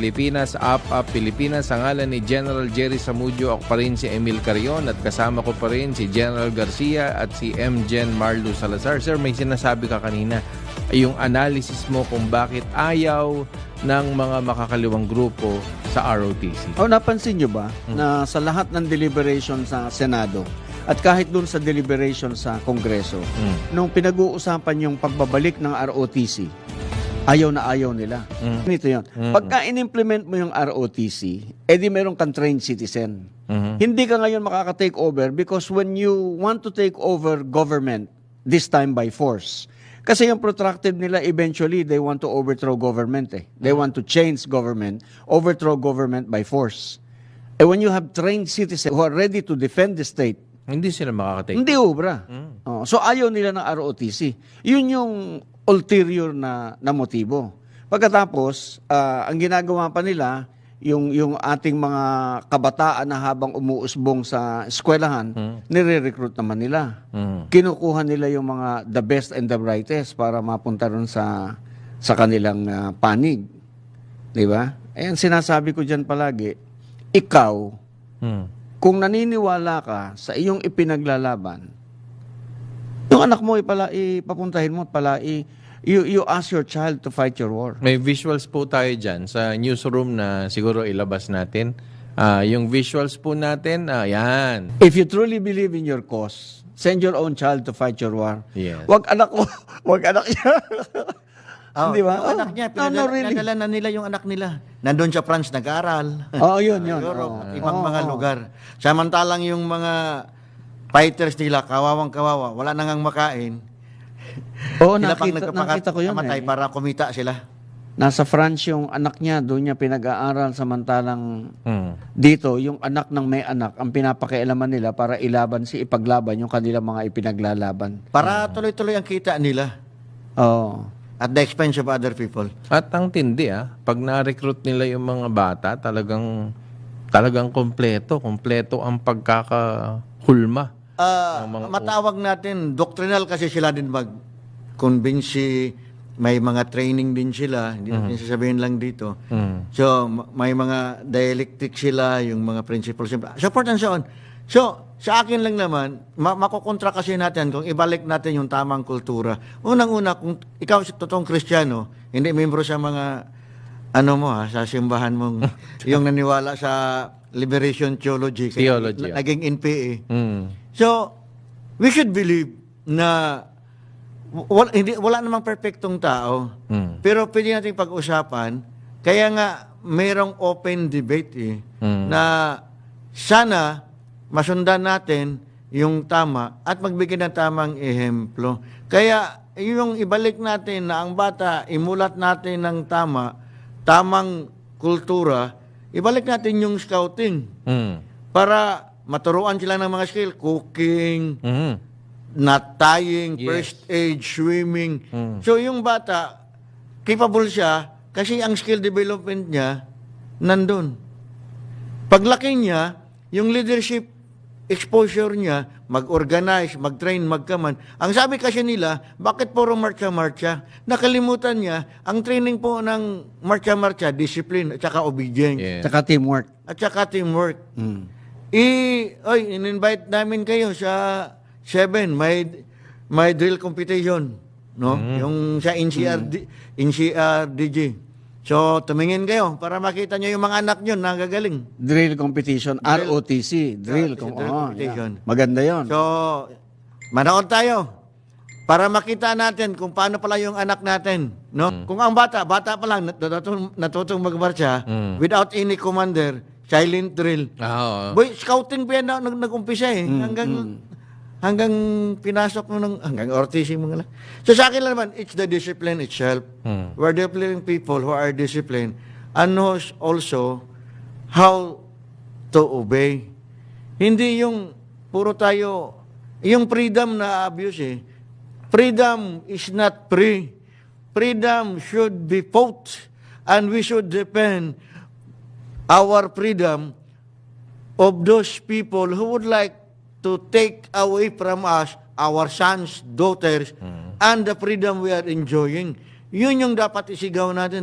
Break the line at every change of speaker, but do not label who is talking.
Pilipinas, Up Up Pilipinas, sa ngalan ni General Jerry Samudio, ako pa rin si Emil Carion at kasama ko pa rin si General Garcia at si M. Gen Marlo Salazar. Sir, may sinasabi ka kanina, yung analysis mo kung bakit ayaw ng mga makakaliwang grupo sa ROTC.
O napansin nyo ba na sa lahat ng deliberation sa Senado at kahit dun sa deliberation sa Kongreso,
Mm.
nung pinag-uusapan yung pagbabalik ng ROTC, ayaw na ayaw nila.
Mm.
Ganito yun. Pagka in-implement mo yung ROTC, edi meron kang trained citizen.
Mhm.
Hindi ka ngayon makaka-take over because when you want to take over government, this time by force, kasi yung protracted nila, eventually, they want to overthrow government eh. They want to change government, overthrow government by force. And when you have trained citizens who are ready to defend the state,
Hindi sila makakatake.
hindi obra. Oh, so ayaw nila ng ROTC. Yun yung ulterior na, na motibo. Pagkatapos, ah, ang ginagawa pa nila, yung, yung ating mga kabataan na habang umuusbong sa eskwelahan, nire-recruit naman nila.
Mm.
Kinukuha nila yung mga the best and the brightest para mapunta ron sa, sa kanilang ah, panig. Di ba? Ayan, sinasabi ko dyan palagi, ikaw,
Mm.
kung naniniwala ka sa iyong ipinaglalaban, yung anak mo ipala, ipapuntahin mo at pala, i, you, you ask your child to fight your war.
May visuals po tayo dyan sa newsroom na siguro ilabas natin. Ah, yung visuals po natin, ah, yan.
If you truly believe in your cause, send your own child to fight your war.
Yes.
Wag anak mo, wag anak niya.
Oh,
Di ba?
Yung
Oh,
anak niya,
no,
pinadala,
no, really.
pinadala na nila yung anak nila. Nandun sa France, nag-aaral.
Oo, yun, yun.
Europe,
Oo.
ibang
Oo,
mga
oo.
lugar. Samantalang yung mga fighters nila, kawawang kawawa, wala nang makain.
Oo,
sila
nakita, nakita ko yun
nagpapamatay
eh.
para kumita sila.
Nasa France yung anak niya, doon niya pinag-aaral samantalang
Mm.
dito, yung anak ng may anak, ang pinapakialaman nila para ilaban si ipaglaban yung kanilang mga ipinaglalaban.
Para tuloy-tuloy ang kita nila
Oo.
at the expense of other people.
At ang tindi ah, pag na-recruit nila yung mga bata, talagang talagang kompleto, kompleto ang pagkakahulma.
Ah,
mga-
matawag natin, doctrinal kasi sila din mag-convince may mga training din sila, hindi natin sasabihin lang dito.
Mm.
So, ma- may mga dialectic sila, yung mga principles, support and so on. So, sa akin lang naman, ma- makukontra kasi natin kung ibalik natin yung tamang kultura. Unang-una, kung ikaw si totoong kristyano, hindi membro sa mga, ano mo ha, sa simbahan mong, yung naniwala sa liberation theology. kaya
Theology,
na-
ah.
Naging NPA.
Mm.
So, we should believe na wala, hindi, wala namang perfectong tao.
Mm.
Pero pwede natin pag-usapan. Kaya nga, mayroong open debate eh,
Mm.
na sana masundan natin yung tama at magbigay ng tamang ehemplo. Kaya yung ibalik natin na ang bata, imulat natin ng tama, tamang kultura, ibalik natin yung scouting
Mm.
para maturuan sila ng mga skill, cooking,
Mm.
not tying,
Yes.
first aid, swimming.
Mm.
So yung bata, capable siya kasi ang skill development niya nandun. Paglaki niya, yung leadership exposure niya, mag-organize, mag-train, mag-command. Ang sabi kasi nila, bakit puro marcha-marcha? Nakalimutan niya, ang training po ng marcha-marcha, discipline at saka obedience.
Yeah.
Tsaka teamwork.
At saka teamwork.
Mm.
I, oy, in-invite namin kayo sa 7, may, may drill competition, no? Yung sa NCR, NCRDG. So, tumingin kayo para makita nyo yung mga anak nyo na gagaling.
Drill competition, ROTC, drill.
ROTC,
com-
drill
oo,
competition.
yeah. Maganda yon.
So, manood tayo para makita natin kung paano pala yung anak natin, no? Kung ang bata, bata pa lang, natutong, natutong magmarcha,
Mm.
without any commander, silent drill,
Ah, oo.
Boy, scouting pa yan na nag nag-umpisa eh. hanggang hanggang pinasok mo ng hanggang mo nga lang. So sa akin lang naman, it's the discipline itself.
Hmm.
We're disciplining people who are disciplined and knows also how to obey. Hindi yung puro tayo, yung freedom na abuse eh. Freedom is not free. Freedom should be fought and we should defend our freedom of those people who would like to take away from us our sons, daughters, and the freedom we are enjoying. Yun yung dapat isigaw natin.